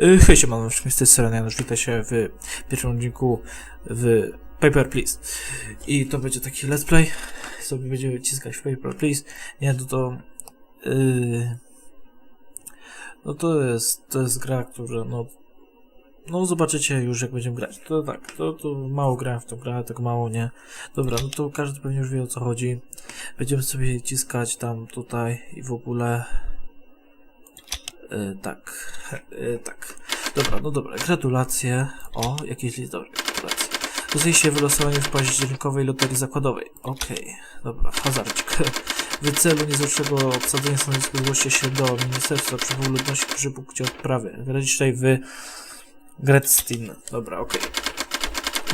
Yy, Hej, siemano, wszystkim z tej strony Janusz, witam się w pierwszym odcinku w Paper Please. I to będzie taki let's play, sobie będziemy ciskać w Paper Please. Nie, to to... Yy, no to jest, to jest gra, która no... No zobaczycie już jak będziemy grać. To tak, to, to mało grałem w tą grę, tak mało nie. Dobra, no to każdy pewnie już wie o co chodzi. Będziemy sobie ciskać tam, tutaj i w ogóle... Yy, tak, yy, tak. Dobra, no dobra, gratulacje. O, jakieś list, dobra, gratulacje. Dostaliście wylosowanie w październikowej loterii zakładowej. Okej, dobra, hazardzik. W celu niezwłocznego obsadzenia stanowiska zgłoście się do Ministerstwa Przepływu Ludności przy punkcie odprawy. Wyrazić tutaj w Gretztin. Dobra, okej.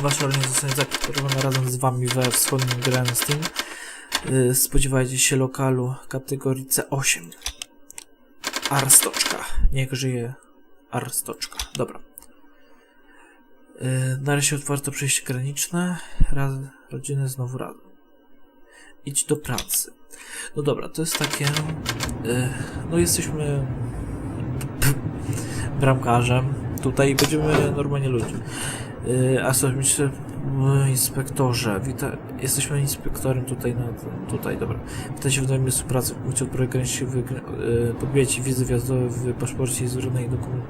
Wasza rodzina zostanie zakwaterowana razem z wami we wschodnim Grenstin. Yy, spodziewajcie się lokalu kategorii C8. Arstoczka. Niech żyje Arstoczka. Dobra. Yy, nareszcie otwarto przejście graniczne. Raz, rodziny znowu razem. Idź do pracy. No dobra, to jest takie... Yy, no jesteśmy... bramkarzem. Tutaj będziemy normalnie ludzi. Yy, a co myślę... Inspektorze, witaj. Jesteśmy inspektorem tutaj na tutaj, dobra. Witajcie w nowym miejscu pracy. W punkcie granicznej wy, yy, podbijecie wizy wjazdowe w paszporcie i złożonej dokument,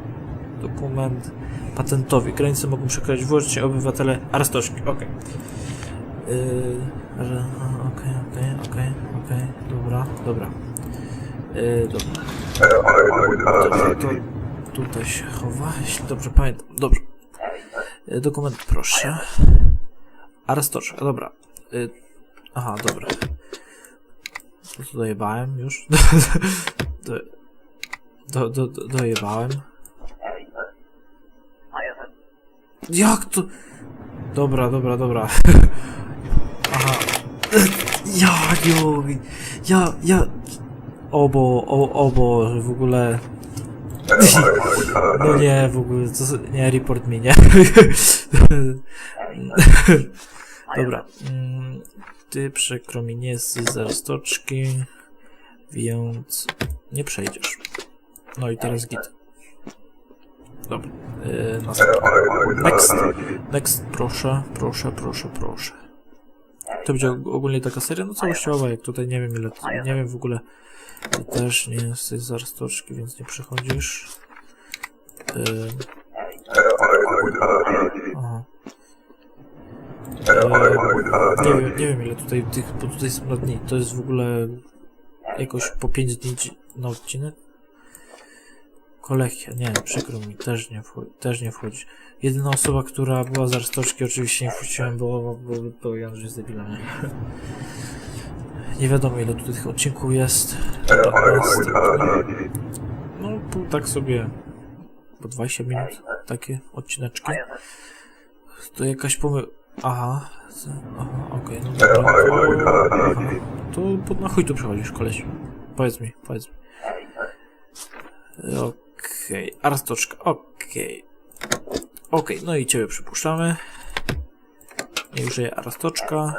dokument patentowy. Granice mogą przekraczać wyłącznie obywatele Arstoszki. Okej. Że- a, Okej, okej, okej, okej. Dobra, dobra. Yy, dobra. Dobrze, to tutaj się chowa, jeśli dobrze pamiętam. Dobrze. Dokument proszę. Arstoszka, dobra. Yy, aha, dobra. To tu dojebałem już. do, do, do, do, dojebałem. Jak to? Dobra, dobra, dobra. Aha. Ja, jo, ja, ja. Obo, o, obo, w ogóle. No nie, w ogóle, to, nie, report mi, nie. Dobra. mm, Ty przykro mi nie jesteś z stoczki, więc nie przejdziesz. No i teraz git. Dobra. Yy, następny. Next. Next, proszę, proszę, proszę, proszę. To będzie og- ogólnie taka seria, no całościowa, jak tutaj nie wiem ile, nie wiem w ogóle. Ty też nie jesteś z Arstoczki, więc nie przechodzisz. Yy. Nie, wiem, nie wiem ile tutaj tych, bo tutaj są na dni. To jest w ogóle jakoś po 5 dni na odcinek? Kolechia, nie, przykro mi, też nie, też nie wchodzi. Jedyna osoba, która była z Arstoczki, oczywiście nie wróciłem, bo, bo, bo Janusz jest debilem. nie? Nie wiadomo ile tutaj tych odcinków jest. jest no, tak sobie po 20 minut takie odcineczki. To jakaś pomył... Aha, z- aha, okej, no dobra. To, aha. to po, na chuj tu przechodzisz, koleś. Powiedz mi, powiedz mi. Okej, Arstoczka, okej. Okej, no i ciebie przypuszczamy. Niech żyje Arstoczka.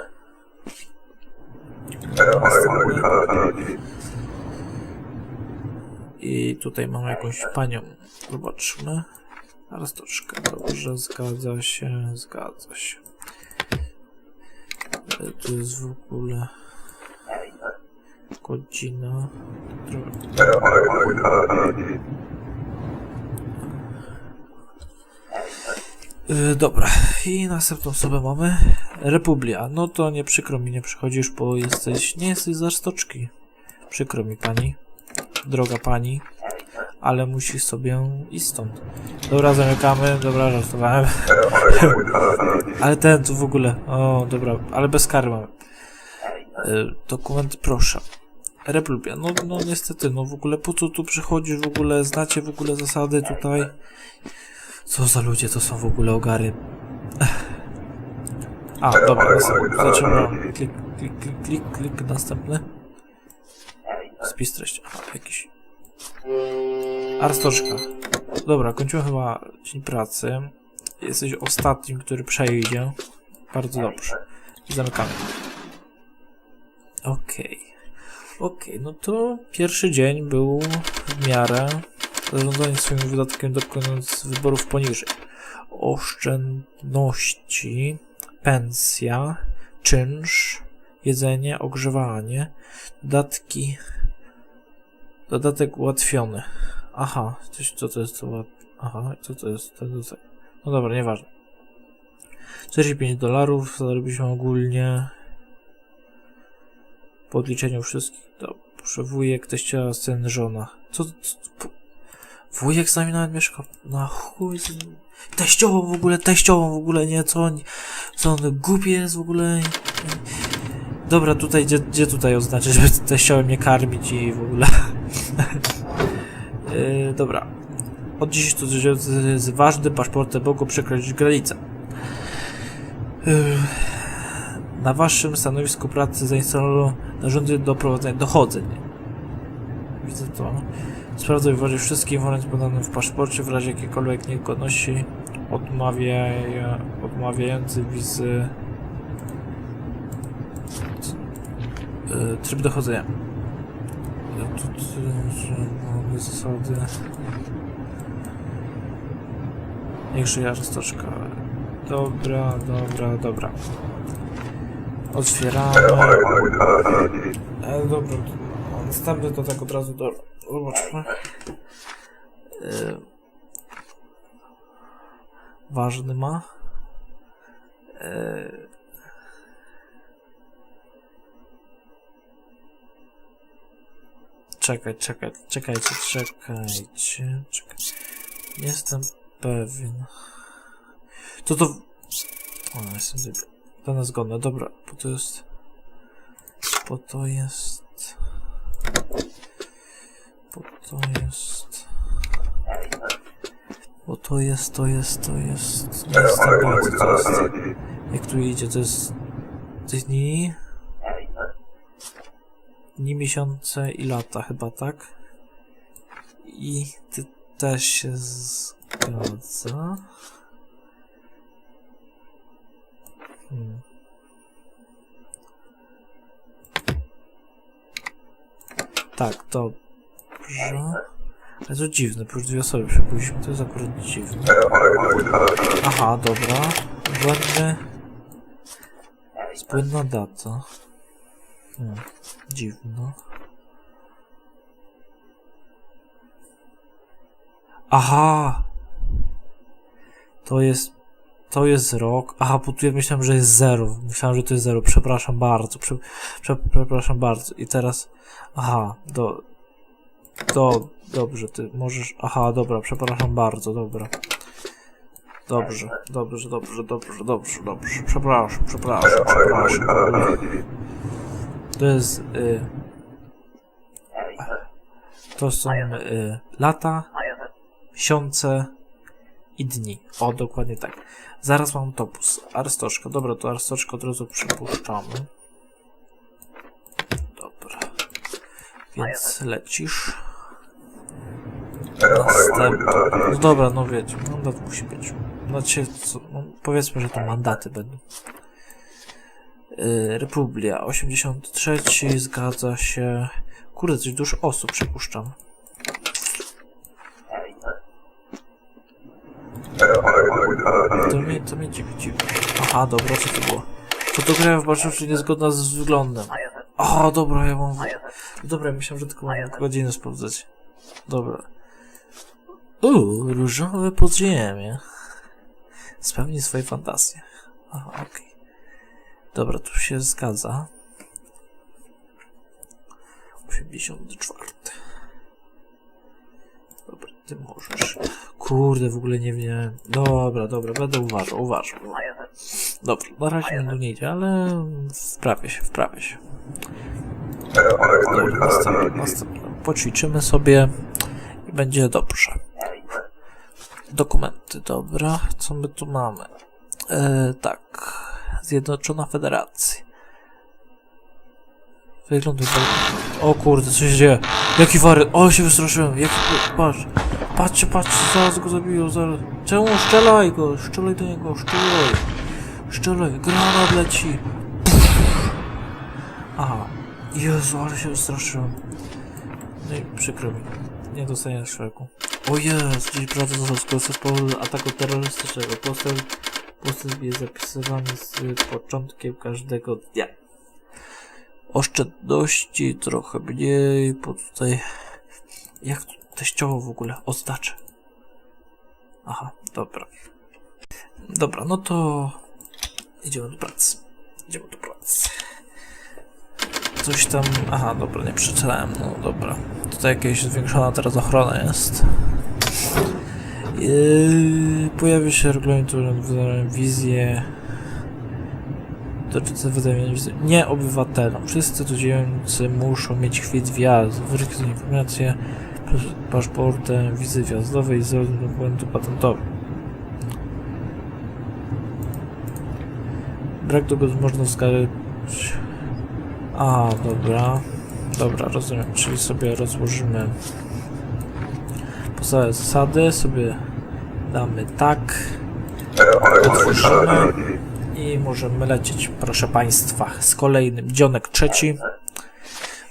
I tutaj mamy jakąś panią. Zobaczmy. Arstoczka, dobrze, zgadza się, zgadza się. Tu jest w ogóle godzina. Yy, dobra, i następną osobę mamy. Republia. No to nie przykro mi, nie przychodzisz, bo jesteś. Nie jesteś z Arstoczki. Przykro mi pani. Droga pani. Ale musisz sobie iść stąd. Dobra, zamykamy. Dobra, żartowałem. ale ten tu w ogóle. O, dobra, ale bez kary mamy. Yy, dokument proszę. Republia. No, no niestety, no w ogóle po co tu przychodzisz? W ogóle znacie w ogóle zasady tutaj? Co za ludzie to są w ogóle ogary? A, dobra. Zaczynam. Klik, klik, klik, klik, klik, następny. Spis treści. Aha, jakiś. Arstoczka. Dobra, kończyłem chyba dzień pracy. Jesteś ostatnim, który przejdzie. Bardzo dobrze. Zamykamy. Okej. Okej, no to pierwszy dzień był w miarę Zarządzanie swoim wydatkiem dokonując wyborów poniżej. Oszczędności, pensja, czynsz, jedzenie, ogrzewanie, dodatki, dodatek ułatwiony. Aha, coś, co to jest. Aha, co to jest ten dodatek? No dobra, nieważne. 45 dolarów zarobiliśmy ogólnie po odliczeniu wszystkich. Dobrze, wujek, teściowa, syn, żona. Co, co Wujek z nami nawet mieszka. Na chuj. z- Teściową w ogóle, teściową w ogóle, nie? Co on, co on głupi jest w ogóle? Dobra, tutaj, gdzie, gdzie tutaj oznaczyć, żeby teściową mnie karmić i w ogóle. Yy, dobra. Od dziś to jest ważny paszportem mogą przekroczyć granicę. Yy, na waszym stanowisku pracy zainstalowano narządy do prowadzenia dochodzeń. Widzę to. Sprawdzaj uważaj wszystkie informacje podane w paszporcie w razie jakiejkolwiek niegodności odmawia, odmawiający wizy e, tryb dochodzenia. Ja tu że mamy zasady. Niech żyje stoczka. Dobra, dobra, dobra. Otwieramy. E, dobra, to- następny to tak od razu do. Zobaczmy. E, ważny ma. E, czekaj, czekaj, czekajcie, czekajcie, czekaj. Jestem pewien. To to. O, jestem debil. Dane zgodne, dobra, bo to jest. Bo to jest. Bo to jest. Bo to jest, to jest, to jest. Nie jestem pewien, co to jest. Jak tu idzie, to jest. Dni. Dni, miesiące i lata, chyba tak. I ty też się zgadza. Hmm. Tak, dobrze. Ale to dziwne, po już dwie osoby przybyliśmy, to jest akurat dziwne. Aha, dobra. Błędny. Zbłędna data. Hmm. Dziwno. Aha! To jest. To jest rok. Aha, bo tu ja myślałem, że jest zero. Myślałem, że to jest zero. Przepraszam bardzo. Prze, prze, przepraszam bardzo. I teraz. Aha, do. Do. Dobrze, ty możesz. Aha, dobra, przepraszam bardzo, dobra. Dobrze, dobrze, dobrze, dobrze, dobrze, dobrze. Przepraszam, przepraszam, przepraszam. To jest. Y, to są y, lata, miesiące i dni. O, dokładnie tak. Zaraz mam autobus. Arstoczka. Dobra, to Arstoczka od razu przypuszczamy. Dobra. Więc lecisz. Następny. No dobra, no wiecie, mandat musi być. Znaczy, co, no, powiedzmy, że to mandaty będą. Yy, Republia 83, zgadza się. Kurde, coś dużo osób przypuszczam. To mnie, to mnie dziwi, dziwi. Aha, dobra, co to było? Fotografia w Baczówczy niezgodna z wyglądem. Aha, dobra, ja mam... Dobra, myślałem, że tylko mam godzinę sprawdzać. Dobra. Uuu, różowe podziemie. Spełni swoje fantazje. Aha, okej. Dobra, tu się zgadza. 84. Dobra, ty możesz. Kurde, w ogóle nie wiem. Dobra, dobra, będę uważał, uważał. Dobrze, na razie mi nie idzie, ale wprawię się, wprawię się. Dobra, następne, następne. Poćwiczymy sobie i będzie dobrze. Dokumenty, dobra. Co my tu mamy? E, tak. Zjednoczona Federacja. Wygląda to... O kurde, co się dzieje? Jaki wariat? O, się wystraszyłem. Jaki... Patrz. Patrzcie, patrzcie, zaraz go zabiją, zaraz. Czemu? Strzelaj go, strzelaj do niego, strzelaj. Strzelaj, granat leci. Aha. Jezu, ale się wystraszyłem. No i przykro mi. Nie dostanie szreku. O jest, dziś prawda został po ataku terrorystycznego. Postęp, postęp jest zapisywany z początkiem każdego dnia. Oszczędności trochę mniej, bo tutaj... Jak tu teściowo w ogóle? Oznaczę. Aha, dobra. Dobra, no to... Idziemy do pracy. Idziemy do pracy. Coś tam... Aha, dobra, nie przeczytałem, no dobra. Tutaj jakaś zwiększona teraz ochrona jest. Yy, pojawi się regulamin, wydaje wizję dotyczące wydawania wizy. Nie obywatelom. Wszyscy cudzoziemcy muszą mieć kwit wjazdu, weryfikować informacje, pas- paszportem, wizy wjazdowej i z dokumentu patentowego. Brak tego można wskazać. A, dobra. Dobra, rozumiem. Czyli sobie rozłożymy podstawowe zasady, sobie damy tak, otworzymy i możemy lecieć, proszę Państwa, z kolejnym. Dzionek trzeci.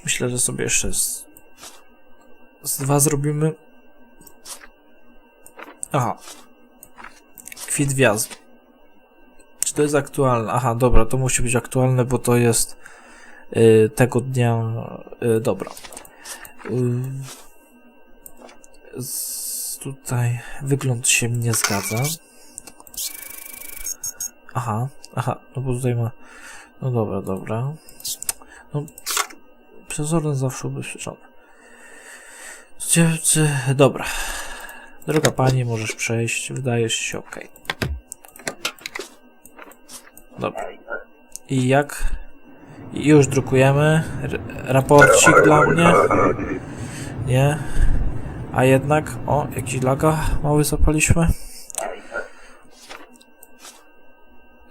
Myślę, że sobie jeszcze z, z dwa zrobimy. Aha. Kwit wjazdu. Czy to jest aktualne? Aha, dobra, to musi być aktualne, bo to jest y, tego dnia. Y, dobra. Y, z, tutaj wygląd się nie zgadza. Aha, aha, no bo tutaj ma. No dobra, dobra. No, przezorny zawsze ubezpieczony. Gdzie, czy, dobra. Droga pani, możesz przejść. Wydajesz się ok. Dobra. I jak? I już drukujemy. R raporcik dla mnie. Nie. A jednak, o, jakiś laga mały zapaliśmy.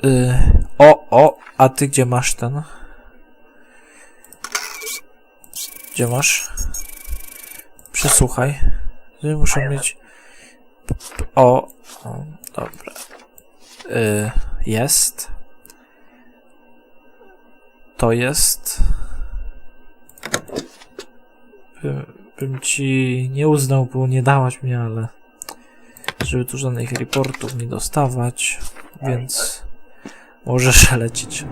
Y, o, o, a ty gdzie masz ten? Gdzie masz? Przesłuchaj. Muszę mieć. O, o dobra. Y, jest. To jest. Bym, bym ci nie uznał, bo nie dałaś mi, ale. Żeby tu żadnych reportów nie dostawać, więc. Możesz lecieć.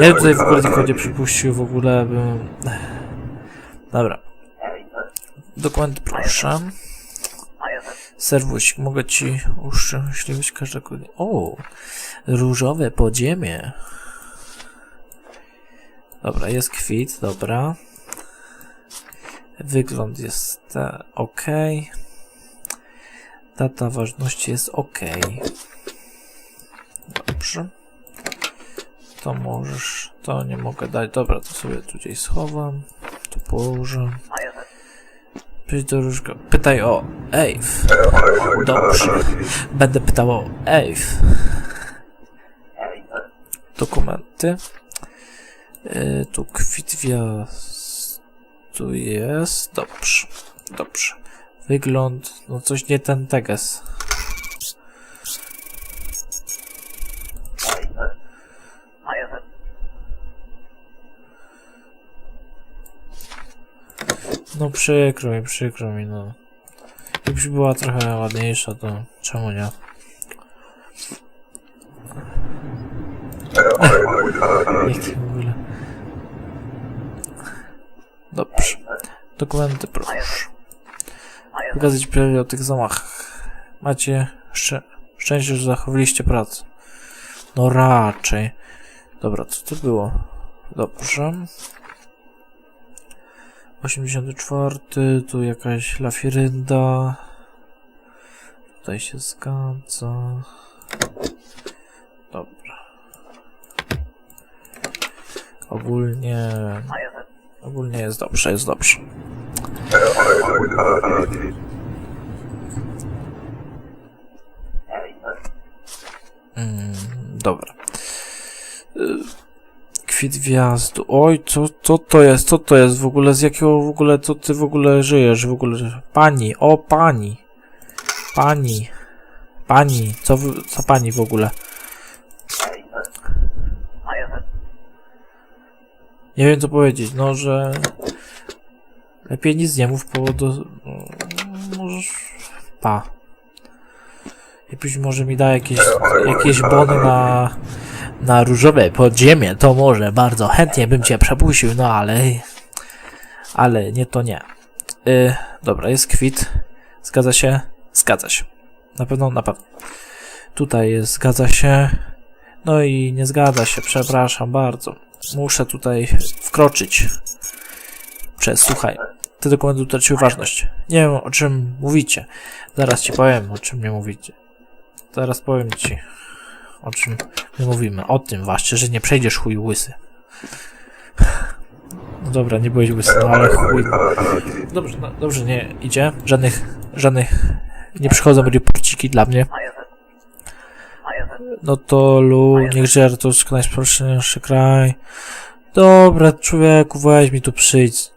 Ja tutaj w ogóle tylko nie przypuścił, w ogóle bym... Dobra. Dokument proszę. Serwusik, mogę ci uszczęśliwić każdego dnia. O! Różowe podziemie. Dobra, jest kwit, dobra. Wygląd jest e, ok. Data ważności jest ok. Dobrze. To możesz, to nie mogę dać. Dobra, to sobie tutaj schowam. Tu położę. Przyjdź do różka. Pytaj o Ave. Dobrze. Będę pytał o Ave. Dokumenty. Yy, tu kwit. Tu jest. Dobrze. Dobrze. Wygląd. No coś nie ten teges. No przykro mi, przykro mi, no. Jakbyś była trochę ładniejsza, to czemu nie w ogóle? Dobrze. Dokumenty proszę. Pokazać prawie o tych zamachach. Macie szczę szczęście, że zachowaliście pracę. No raczej. Dobra, co to było? Dobrze. 84, tu jakaś lafirynda. Tutaj się zgadza. Dobra. Ogólnie... Ogólnie jest dobrze, jest dobrze. Mm, dobra. Y, Kwit wjazdu. Oj, co, co to jest? Co to jest w ogóle? Z jakiego w ogóle, co ty w ogóle żyjesz? W ogóle, pani, o pani. Pani. Pani, co, co pani w ogóle? Nie wiem co powiedzieć, no, że lepiej nic nie mów, bo do, możesz Pa. I być może mi da jakieś, jakieś bony na, na różowe podziemie, to może bardzo chętnie bym cię przepuścił, no ale... Ale nie, to nie. Y, dobra, jest kwit. Zgadza się? Zgadza się. Na pewno, na pewno. Tutaj jest, zgadza się. No i nie zgadza się, przepraszam bardzo. Muszę tutaj wkroczyć. Przesłuchaj. Te dokumenty utraciły ważność. Nie wiem o czym mówicie. Zaraz ci powiem o czym nie mówicie. Zaraz powiem ci o czym my mówimy. O tym właśnie, że nie przejdziesz chuj łysy. No dobra, nie byłeś łysy, no ale chuj. Dobrze, no, dobrze nie idzie. Żadnych, żadnych nie przychodzą reporciki dla mnie. No to lu, niech żyje to wszystko najsprostszy kraj. Dobra, człowieku, weź mi tu przyjdź.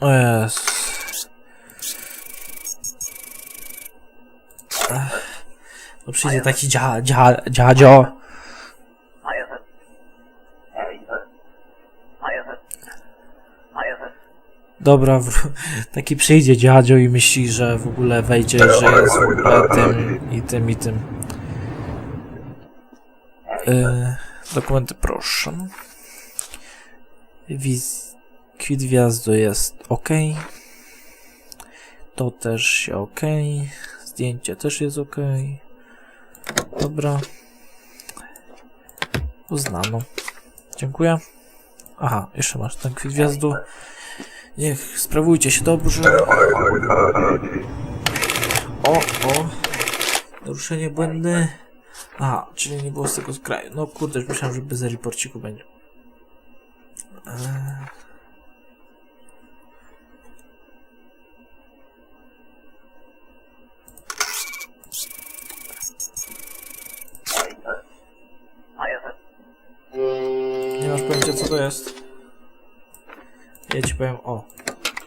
O. Ech. No przyjdzie taki dzia, dzia, dziadzio. Dobra, taki przyjdzie dziadzio i myśli, że w ogóle wejdzie, że jest w ogóle tym i tym i tym. Yy, dokumenty proszę. Wiz... Kwit wjazdu jest ok. To też się ok. Zdjęcie też jest ok. Dobra. Uznano. Dziękuję. Aha, jeszcze masz ten kwit wjazdu. Niech sprawujcie się dobrze. O, o. Naruszenie błędne. Aha, czyli nie było z tego kraju. No kurde, już myślałem, że bez reporciku będzie. Nie masz pojęcia co to jest? Ja ci powiem o.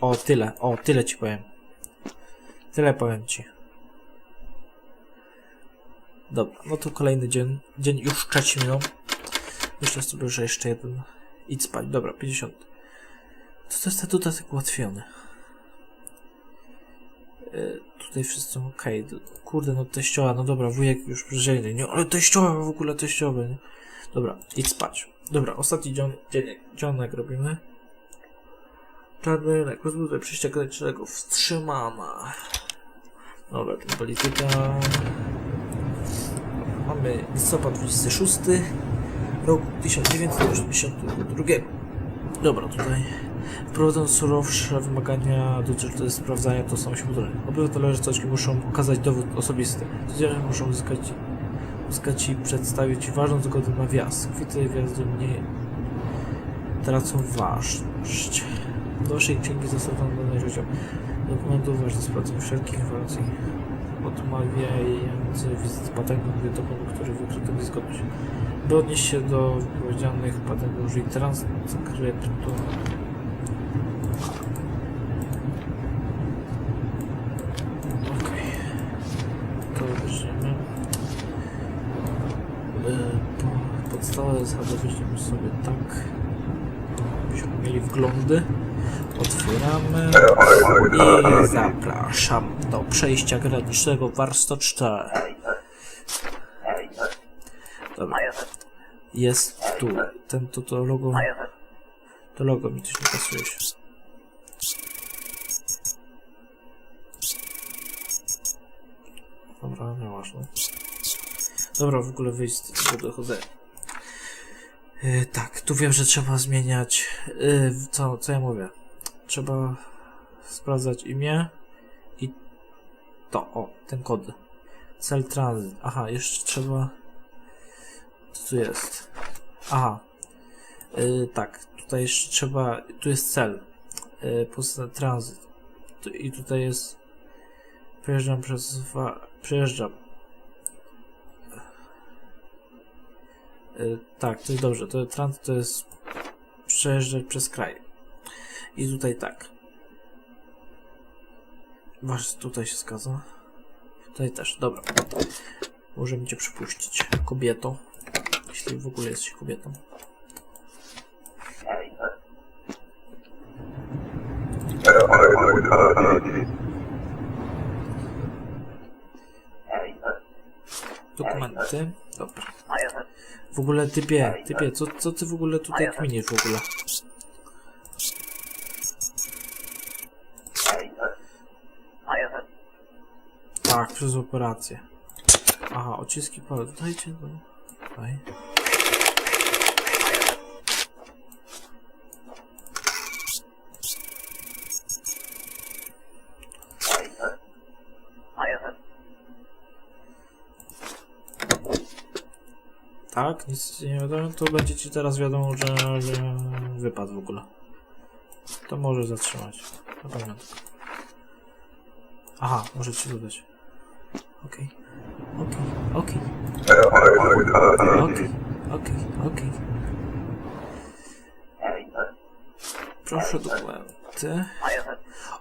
O, tyle. O, tyle ci powiem. Tyle powiem ci. Dobra, no to kolejny dzień. Dzień już trzeci minął. Myślę sobie, że jeszcze jeden. Idź spać. Dobra, 50. To to jest ten dodatek ułatwiony. Yy, tutaj wszyscy okej. Kurde, no teściowa, no dobra, wujek już przyjdzie. Nie, ale teściowa w ogóle teściowy, nie? Dobra, idź spać. Dobra, ostatni dzień, dzień, dzionek robimy. Czarny rynek, rozbudowa przejścia granicznego wstrzymana. Dobra, polityka. Mamy listopad 26, rok 1982. Dobra, tutaj wprowadzono surowsze wymagania dotyczące sprawdzania tożsamości budowli. Obywatele Rzeczowski muszą okazać dowód osobisty. Codziennie muszą uzyskać, uzyskać i przedstawić ważną zgodę na wjazd. Kwity wjazdu nie tracą ważność. Do waszej księgi zostaną dane źródeł dokumentów ważne sprawdzenie wszelkich informacji odmawiających wizyty patentów dokumentów, który wykryto niezgodność. By odnieść się do powiedzianych patentów użyj transkryptu. Okej. To weźmiemy. Yy, po, podstawowe zasady weźmiemy sobie tak. Byśmy mieli wglądy. Otwieramy i zapraszam do przejścia granicznego Warsto 4. Dobra. Jest tu. Ten to, to logo. To logo mi coś nie pasuje się. Dobra, nieważne. Dobra, w ogóle wyjść z tego dochodzenia. Yy, tak, tu wiem, że trzeba zmieniać. Yy, co, co ja mówię? Trzeba sprawdzać imię i to, o, ten kod. Cell transit. Aha, jeszcze trzeba. Co tu jest? Aha. Yy, tak, tutaj jeszcze trzeba. Tu jest cel. Yy, poza. Tu, I tutaj jest. Przejeżdżam przez. Wa- przejeżdżam. Yy, tak, to jest dobrze. To transit to jest przejeżdżać przez kraj. I tutaj tak. Wasz tutaj się zgadza. Tutaj też, dobra. Możemy cię przypuścić kobietą, jeśli w ogóle jesteś kobietą. Dokumenty. Dobra. W ogóle typie, typie, co, co ty w ogóle tutaj kminisz w ogóle? Przez operację. Aha, odciski palców. Dajcie no. Daj. Tak, nic nie wiadomo, to będzie ci teraz wiadomo, że, że wypadł w ogóle. To może zatrzymać. Na pamiątkę. Aha, może ci dodać. Okej. Okej, okej. Okej, okej. Proszę dokumenty.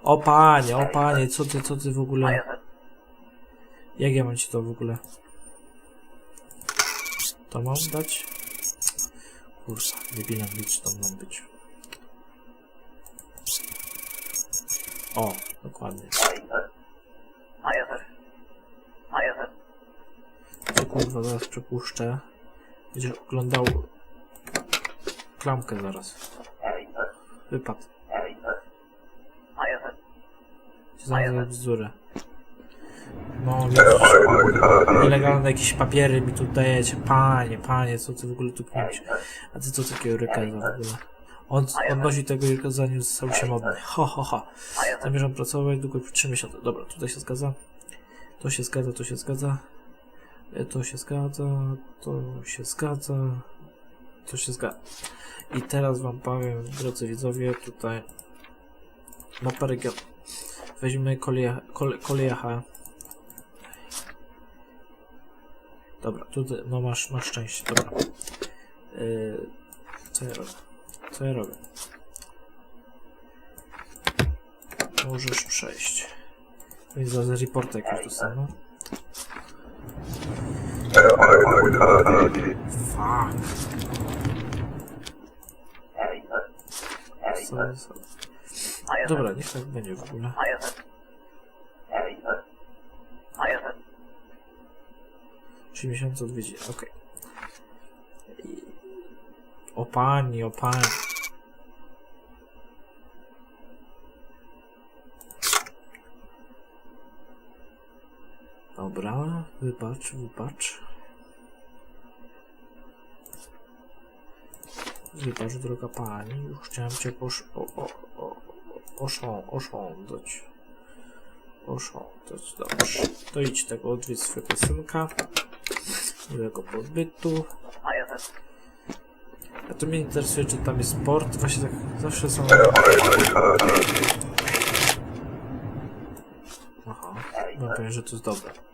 O panie, o panie, co ty, co ty w ogóle... Jak ja mam ci to w ogóle? To mam dać? Kursa, debilem być, to mam być. O, dokładnie. Co kurwa, zaraz przepuszczę. Będziesz oglądał klamkę zaraz. Wypad. Znajdę bzdurę. No, widzisz, nielegalne jakieś papiery mi tu dajecie. Panie, panie, co ty w ogóle tu kminisz? A ty co takiego rykeza w ogóle? On odnosi tego rykeza zanim stał się modny. Ho, ho, ho. Zamierzam pracować długo 3 miesiące. Dobra, tutaj się zgadza. To się zgadza, to się zgadza. E, To się zgadza, to się zgadza. To się zgadza. I teraz wam powiem, drodzy widzowie, tutaj mapa regionu. Weźmy koleja, kole, koleja. Dobra, tutaj, no masz, masz szczęście, dobra. Yy, co ja robię? Co ja robię? Możesz przejść. Więc zaraz reporta jakieś dostaną. Fuck. Dobra, niech tak będzie w ogóle. Trzy miesiące odwiedzi, okej. I- O pani, o pani. Dobra, wybacz, wybacz. Wybacz, droga pani, już chciałem cię posz... O, o, o, oszą, osządzać. Osządzać, dobrze. To idź tego odwiedź swojego synka. Miłego podbytu. A to mnie interesuje, czy tam jest sport. Właśnie tak zawsze są... Aha, mam że to jest dobre.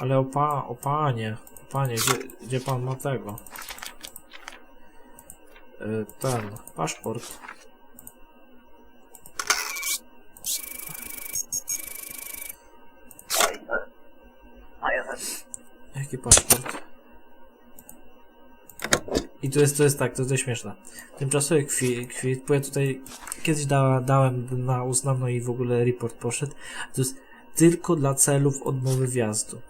Ale o, pa, o panie, o panie, gdzie, gdzie pan ma tego? Y, Ten, paszport. Jaki paszport? I to jest, to jest tak, to jest śmieszne. Tymczasowy kwit, kwit, bo ja tutaj kiedyś da, dałem na uznaną i w ogóle report poszedł. To jest tylko dla celów odmowy wjazdu.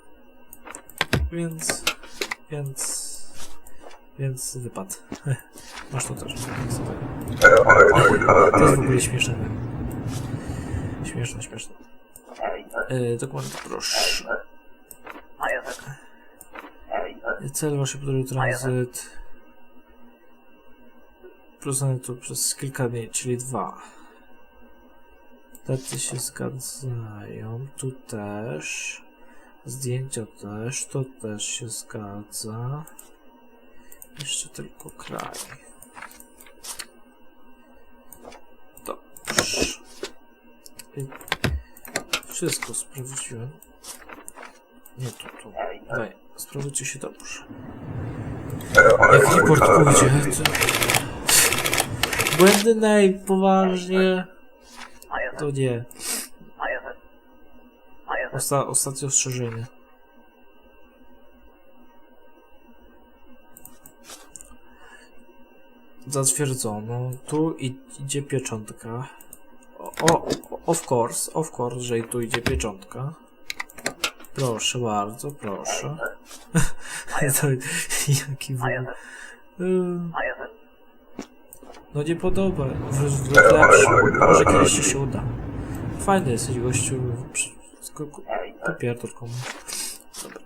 Więc, więc, więc wypad. Masz to też. To jest w ogóle śmieszne. Śmieszne, śmieszne. Yy, dokument proszę. Cel waszej podróży tranzyt. Plus to przez kilka dni, czyli dwa. Daty się zgadzają. Tu też. Zdjęcia też. To też się zgadza. Jeszcze tylko kraj. Dobrze. Wszystko sprawdziłem. Nie, tu, tu. Daj, sprawdźcie się dobrze. Jak report pójdzie, to... Błędy nej, poważnie. To nie. Osta ostatnie ostrzeżenie. Zatwierdzono. Tu idzie pieczątka. O, of course, of course, że i tu idzie pieczątka. Proszę bardzo, proszę. jaki w No nie podoba. Może kiedyś się uda. Fajny jesteś gościu. Popierdol komu. Dobra.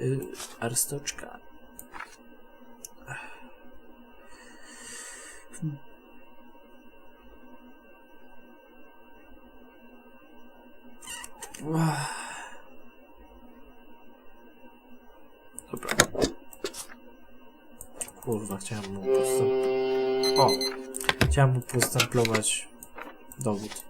Y, arstoczka. Uah. Dobra. Kurwa, chciałem mu postęp... O! Chciałem mu postemplować dowód.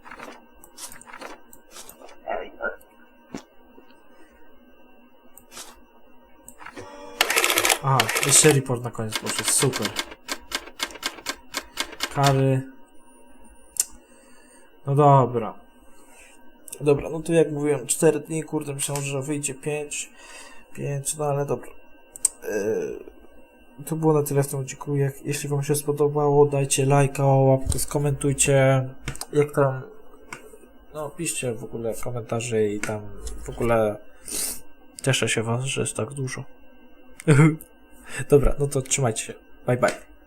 Jeszcze report na koniec poszedł, super. Kary. No dobra. Dobra, no to jak mówiłem, 4 dni, kurde, myślałem, że wyjdzie 5. 5, no ale dobra. Yy, to było na tyle w tym odcinku. Jak, jeśli Wam się spodobało, dajcie lajka, łapkę, skomentujcie. Jak tam. No, piszcie w ogóle komentarze i tam w ogóle cieszę się Was, że jest tak dużo. Dobra, no to trzymajcie się. Bye bye.